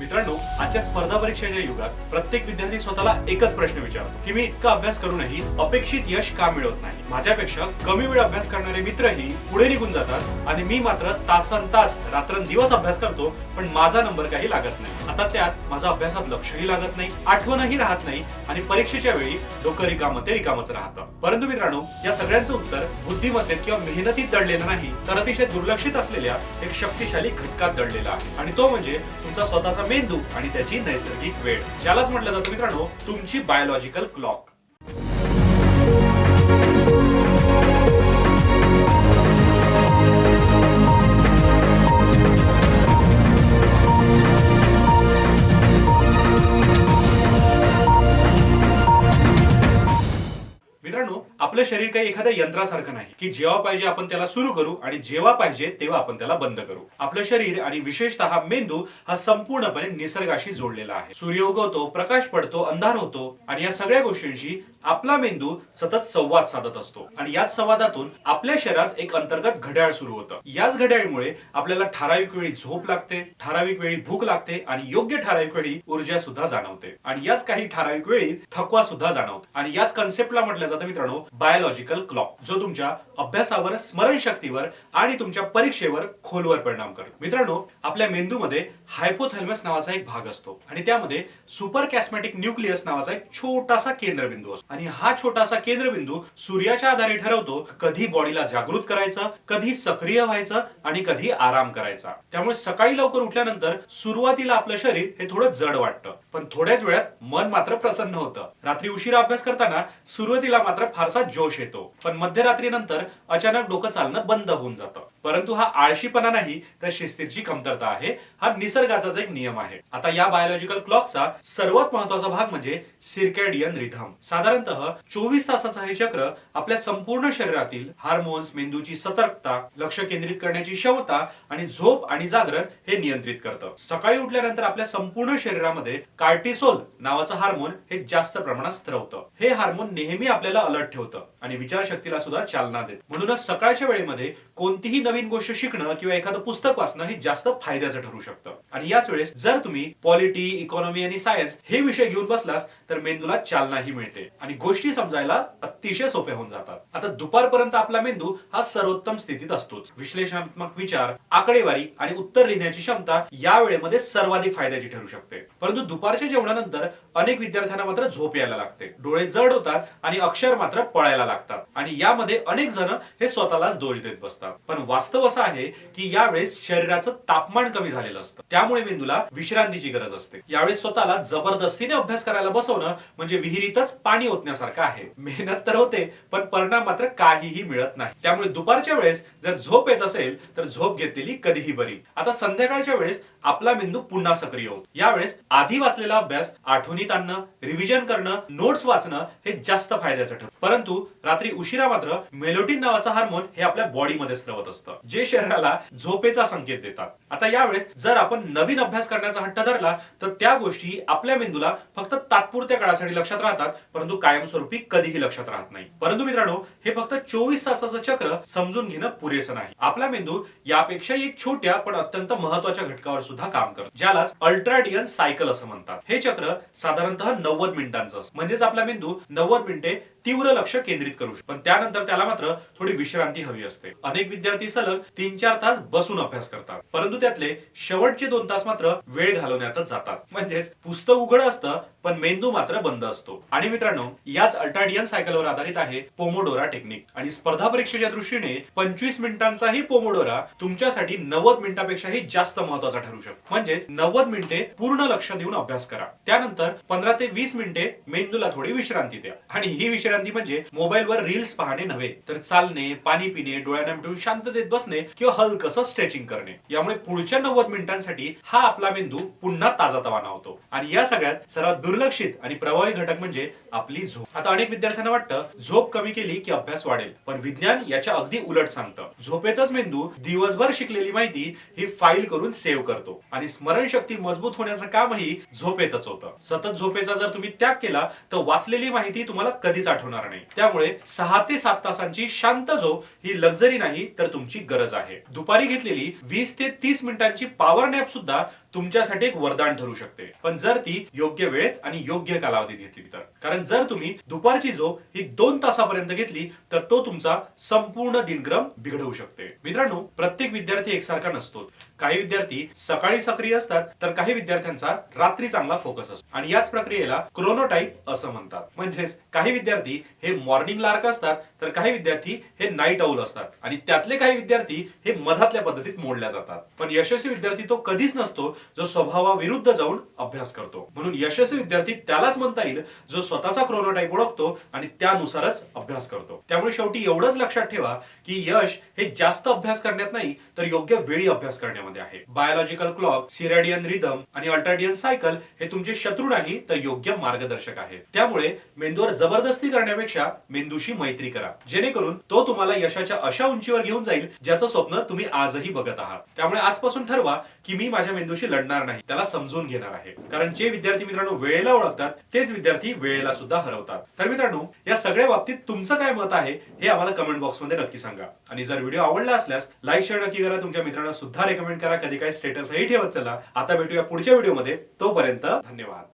मित्रांनो आजच्या स्पर्धा परीक्षेच्या युगात प्रत्येक विद्यार्थी स्वतःला एकच प्रश्न विचारतो की मी इतका अभ्यास करूनही अपेक्षित यश का मिळवत नाही? माझ्यापेक्षा कमी वेळ अभ्यास करणारे मित्रही पुढे निघून जातात आणि मी मात्र तासन तास रात्रंदिवस अभ्यास करतो पण माझा नंबर काही लागत नाही. आता त्यात माझा अभ्यासात लक्षही लागत नाही आठवणही राहत नाही आणि परीक्षेच्या वेळी डोकं रिकामं ते रिकामच राहतं परंतु मित्रांनो या सगळ्यांचं उत्तर बुद्धिमत्तेत किंवा मेहनतीत दडलेलं नाही तर अतिशय दुर्लक्षित असलेल्या एक शक्तिशाली घटकात दडलेला आहे. आणि तो म्हणजे तुमचा स्वतःचा मेंदू आणि त्याची नैसर्गिक वेळ. ज्यालाच म्हटलं जातं मित्रांनो तुमची बायोलॉजिकल क्लॉक आपलं शरीर काही एखाद्या यंत्रासारखं नाही की जेव्हा पाहिजे आपण त्याला सुरू करू आणि जेव्हा पाहिजे तेव्हा आपण त्याला बंद करू. आपलं शरीर आणि विशेषतः मेंदू हा संपूर्णपणे निसर्गाशी जोडलेला आहे. सूर्य उगवतो प्रकाश पडतो अंधार होतो आणि या सगळ्या गोष्टींशी आपला मेंदू सतत संवाद साधत असतो. आणि याच संवादातून आपल्या शरीरात एक अंतर्गत घड्याळ सुरू होतं. याच घड्याळीमुळे आपल्याला ठराविक वेळी झोप लागते ठराविक वेळी भूक लागते आणि योग्य ठराविक वेळी ऊर्जा सुद्धा जाणवते. आणि याच काही ठराविक वेळी थकवा सुद्धा जाणवतो. आणि याच कन्सेप्टला म्हटलं जातं मित्रांनो बायोलॉजिकल क्लॉक जो तुमच्या अभ्यासावर स्मरणशक्तीवर आणि तुमच्या परीक्षेवर खोलवर परिणाम करतो. मित्रांनो आपल्या मेंदूमध्ये हायपोथॅलमस नावाचा एक भाग असतो आणि त्यामध्ये सुपर कॅस्मॅटिक न्यूक्लियस नावाचा एक छोटासा केंद्रबिंदू असतो. आणि हा छोटासा केंद्रबिंदू सूर्याच्या आधारे ठरवतो कधी बॉडीला जागृत करायचं कधी सक्रिय व्हायचं आणि कधी आराम करायचा. त्यामुळे सकाळी लवकर उठल्यानंतर सुरुवातीला आपलं शरीर हे थोडं जड वाटतं. पण थोड्याच वेळात मन मात्र प्रसन्न होतं. रात्री उशिरा अभ्यास करताना सुरुवातीला मात्र फारसा जोश येतो. पण मध्यरात्रीनंतर अचानक डोकं चालणं बंद होऊन जातं. परंतु हा आळशीपणा नाही तर शिस्तीची कमतरता आहे. हा निसर्गाचाच एक नियम आहे. आता या बायोलॉजिकल क्लॉकचा सर्वात महत्त्वाचा भाग म्हणजे सिरकॅडियन रिथम साधारणतः चोवीस तासाचं हे चक्र आपल्या संपूर्ण शरीरातील हार्मोन्स मेंदूची सतर्कता लक्ष केंद्रित करण्याची क्षमता आणि झोप आणि जागरण हे नियंत्रित करतं. सकाळी उठल्यानंतर आपल्या संपूर्ण शरीरामध्ये कार्टिसोल नावाचं हार्मोन हे जास्त प्रमाणात स्त्रवतं हे हार्मोन नेहमी आपल्याला अलर्ट ठेवतं. आणि विचारशक्तीला सुद्धा चालना देत. म्हणूनच सकाळच्या वेळेमध्ये कोणतीही नवीन गोष्ट शिकणं किंवा एखादं पुस्तक वाचणं हे जास्त फायद्याचं ठरू शकतं. आणि याच वेळेस जर तुम्ही पॉलिटी इकॉनॉमी आणि सायन्स हे विषय घेऊन बसलास तर मेंदूला चालनाही मिळते. आणि गोष्टी समजायला अतिशय सोप्या होऊन जातात. आता दुपारपर्यंत आपला मेंदू हा सर्वोत्तम स्थितीत असतोच. विश्लेषणात्मक विचार आकडेवारी आणि उत्तर लिहिण्याची क्षमता या वेळेमध्ये सर्वाधिक फायद्याची ठरू शकते. परंतु दुपारच्या जेवणानंतर अनेक विद्यार्थ्यांना मात्र झोप यायला लागते. डोळे जड होतात आणि अक्षर मात्र पळायला लागतात. आणि यामध्ये अनेक जण हे स्वतःलाच दोष देत बसतात. पण वास्तव असं आहे की यावेळेस शरीराचं तापमान कमी झालेलं असतं. त्यामुळे मेंदूला विश्रांतीची गरज असते. यावेळेस स्वतःला जबरदस्तीने अभ्यास करायला बसवणं म्हणजे विहिरीतच पाणी ओतण्यासारखं आहे. मेहनत तर होते पण परिणाम मात्र काहीही मिळत नाही. त्यामुळे दुपारच्या वेळेस जर झोप येत असेल तर झोप घेतलेली कधीही बरी. आता संध्याकाळच्या वेळेस आपला मेंदू पुन्हा सक्रिय होतो. यावेळेस आधी वाचलेला अभ्यास आठवणीत आणणं रिव्हिजन करणं नोट्स वाचणं हे जास्त फायद्याचं ठरतं. परंतु रात्री उशिरा मात्र मेलोटिन नावाचा हार्मोन हे आपल्या बॉडीमध्ये स्रवत असतं जे शरीराला झोपेचा संकेत देतात. आता यावेळेस जर आपण नवीन अभ्यास करण्याचा हट्ट धरला तर त्या गोष्टी आपल्या मेंदूला फक्त तात्पुरत्या काळासाठी लक्षात राहतात परंतु कायमस्वरूपी कधीही लक्षात राहत नाही. परंतु मित्रांनो हे फक्त चोवीस तासाचं चक्र समजून घेणं पुरेसं नाही. आपला मेंदू यापेक्षा एक छोट्या पण अत्यंत महत्त्वाच्या घटकावर सुद्धा काम करतो ज्यालाच अल्ट्राडियन सायकल असं म्हणतात. हे चक्र साधारणतः नव्वद मिनिटांचं म्हणजेच आपला मेंदू नव्वद मिनिटे तीव्र लक्ष केंद्रित करू शकतो. पण त्यानंतर त्याला मात्र थोडी विश्रांती हवी असते. अनेक विद्यार्थी सलग तीन चार तास बसून अभ्यास करतात. परंतु त्यातले शेवटचे दोन तास मात्र वेळ घालवण्यातच जातात. म्हणजेच पुस्तक उघड असतं पण मेंदू मात्र बंद असतो. आणि मित्रांनो याच अल्टाडियन सायकलवर आधारित आहे पोमोडोरा टेक्निक. आणि स्पर्धा परीक्षेच्या दृष्टीने पंचवीस मिनिटांचाही पोमोडोरा तुमच्यासाठी नव्वद मिनिटापेक्षाही जास्त महत्त्वाचा ठरू शकतो. म्हणजेच नव्वद मिनिटे पूर्ण लक्ष देऊन अभ्यास करा. त्यानंतर पंधरा ते वीस मिनिटे मेंदूला थोडी विश्रांती द्या. आणि ही विश्रांती म्हणजे मोबाईलवर रील्स पाहणे नव्हे तर चालणे पाणी पिणे डोळ्यांना मिटून शांततेत बसणे किंवा हलकसं स्ट्रेचिंग करणे. यामुळे पुढच्या नव्वद मिनिटांसाठी हा आपला मेंदू पुन्हा ताजा तवाना होतो. आणि या सगळ्यात सर्वात दुर्लक्षित आणि प्रभावी घटक म्हणजे आपली झोप. आता अनेक विद्यार्थ्यांना वाटतं झोप कमी केली की अभ्यास वाढेल. पण विज्ञान याच्या अगदी उलट सांगतं. झोपेतच मेंदू दिवसभर शिकलेली माहिती ही फाईल करून सेव्ह करतो. आणि स्मरणशक्ती मजबूत होण्याचं कामही झोपेतच होतं. सतत झोपेचा जर तुम्ही त्याग केला तर वाचलेली माहिती तुम्हाला कधीच आठवणार नाही. त्यामुळे सहा ते सात तासांची शांत झोप ही लक्झरी नाही तर तुमची गरज आहे. दुपारी घेतलेली वीस ते तीस मिनिटांची पॉवर नॅप सुद्धा तुमच्यासाठी एक वरदान ठरू शकते. पण जर ती योग्य वेळेत आणि योग्य कालावधीत घेतली तर. कारण जर तुम्ही दुपारची झोप ही दोन तासापर्यंत घेतली तर तो तुमचा संपूर्ण दिनक्रम बिघडवू शकते. मित्रांनो प्रत्येक विद्यार्थी एकसारखा नसतो. काही विद्यार्थी सकाळी सक्रिय असतात तर काही विद्यार्थ्यांचा रात्री चांगला फोकस असतो. आणि याच प्रक्रियेला क्रोनोटाईप असं म्हणतात. म्हणजेच काही विद्यार्थी हे मॉर्निंग लार्क असतात तर काही विद्यार्थी हे नाईट आऊल असतात. आणि त्यातले काही विद्यार्थी हे मधातल्या पद्धतीत मोडल्या जातात. पण यशस्वी विद्यार्थी तो कधीच नसतो जो स्वभावाविरुद्ध जाऊन अभ्यास करतो. म्हणून यशस्वी विद्यार्थी त्यालाच म्हणता येईल जो स्वतःचा क्रोनोटाईप ओळखतो आणि त्यानुसारच अभ्यास करतो. त्यामुळे शेवटी एवढंच लक्षात ठेवा की यश हे जास्त अभ्यास करण्यात नाही तर योग्य वेळी अभ्यास करण्यामध्ये आहे. बायोलॉजिकल क्लॉक सिरेडियन रिदम आणि अल्टरडियन सायकल हे तुमचे शत्रू नाही तर योग्य मार्गदर्शक आहे. त्यामुळे मेंदूवर जबरदस्ती करण्यापेक्षा मेंदूशी मैत्री करा. जेणेकरून तो तुम्हाला यशाच्या अशा उंचीवर घेऊन जाईल ज्याचं स्वप्न तुम्ही आजही बघत आहात. त्यामुळे आजपासून ठरवा की मी माझ्या मेंदूशी लढणार नाही त्याला समजून घेणार आहे. कारण जे विद्यार्थी मित्रांनो वेळेला ओळखतात तेच विद्यार्थी वेळेला सुद्धा हरवतात. तर मित्रांनो या सगळ्या बाबतीत तुमचं काय मत आहे हे आम्हाला कमेंट बॉक्समध्ये नक्की सांगा. आणि जर व्हिडिओ आवडला असल्यास लाईक शेअर नक्की करा. तुमच्या मित्रांना सुद्धा रेकमेंड करा. कधी काही स्टेटसही ठेवत चला. आता भेटूया पुढच्या व्हिडिओमध्ये तोपर्यंत धन्यवाद.